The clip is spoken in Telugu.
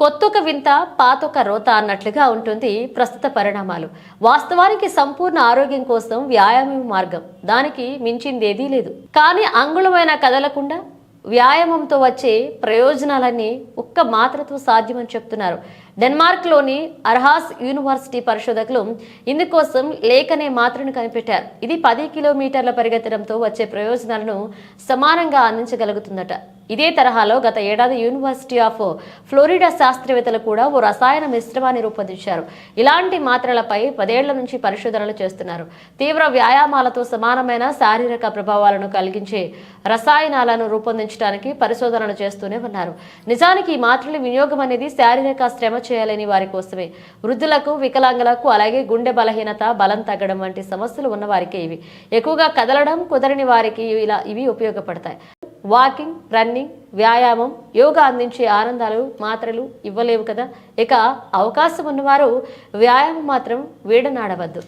కొత్తొక వింత పాతొక రోత అన్నట్లుగా ఉంటుంది ప్రస్తుత పరిణామాలు. వాస్తవానికి సంపూర్ణ ఆరోగ్యం కోసం వ్యాయామం మార్గం. దానికి మించిందేదీ లేదు. కానీ అంగుళమైన కదలకుండా వ్యాయామంతో వచ్చే ప్రయోజనాలన్నీ ఒక్క మాత్రతో సాధ్యమని చెప్తున్నారు. డెన్మార్క్లోని అర్హాస్ యూనివర్సిటీ పరిశోధకులు ఇందుకోసం లేఖనే మాత్రను కనిపెట్టారు. ఇది పది కిలోమీటర్ల పరిగెత్తడంతో వచ్చే ప్రయోజనాలను సమానంగా అందించగలుగుతుందట. ఇదే తరహాలో గత ఏడాది యూనివర్సిటీ ఆఫ్ ఫ్లోరిడా శాస్త్రవేత్తలు కూడా ఓ రసాయన మిశ్రమాన్ని రూపొందించారు. ఇలాంటి మాత్రలపై పదేళ్ళ నుంచి పరిశోధనలు చేస్తున్నారు. తీవ్ర వ్యాయామాలతో సమానమైన శారీరక ప్రభావాలను కలిగించే రసాయనాలను రూపొందించడానికి పరిశోధనలు చేస్తూనే ఉన్నారు. నిజానికి ఈ మాత్రల వినియోగం అనేది శారీరక శ్రమ చేయాలని వారి కోసమే. వృద్ధులకు వికలాంగులకు అలాగే గుండె బలహీనత బలం తగ్గడం వంటి సమస్యలు ఉన్న వారికే ఇవి. ఎక్కువగా కదలడం కుదరని వారికి ఇలా ఇవి ఉపయోగపడతాయి. వాకింగ్ రన్నింగ్ వ్యాయామం యోగా అందించే ఆనందాలు మాత్రలు ఇవ్వలేవు కదా. ఇక అవకాశం ఉన్నవారు వ్యాయామం మాత్రం వీడనాడవద్దు.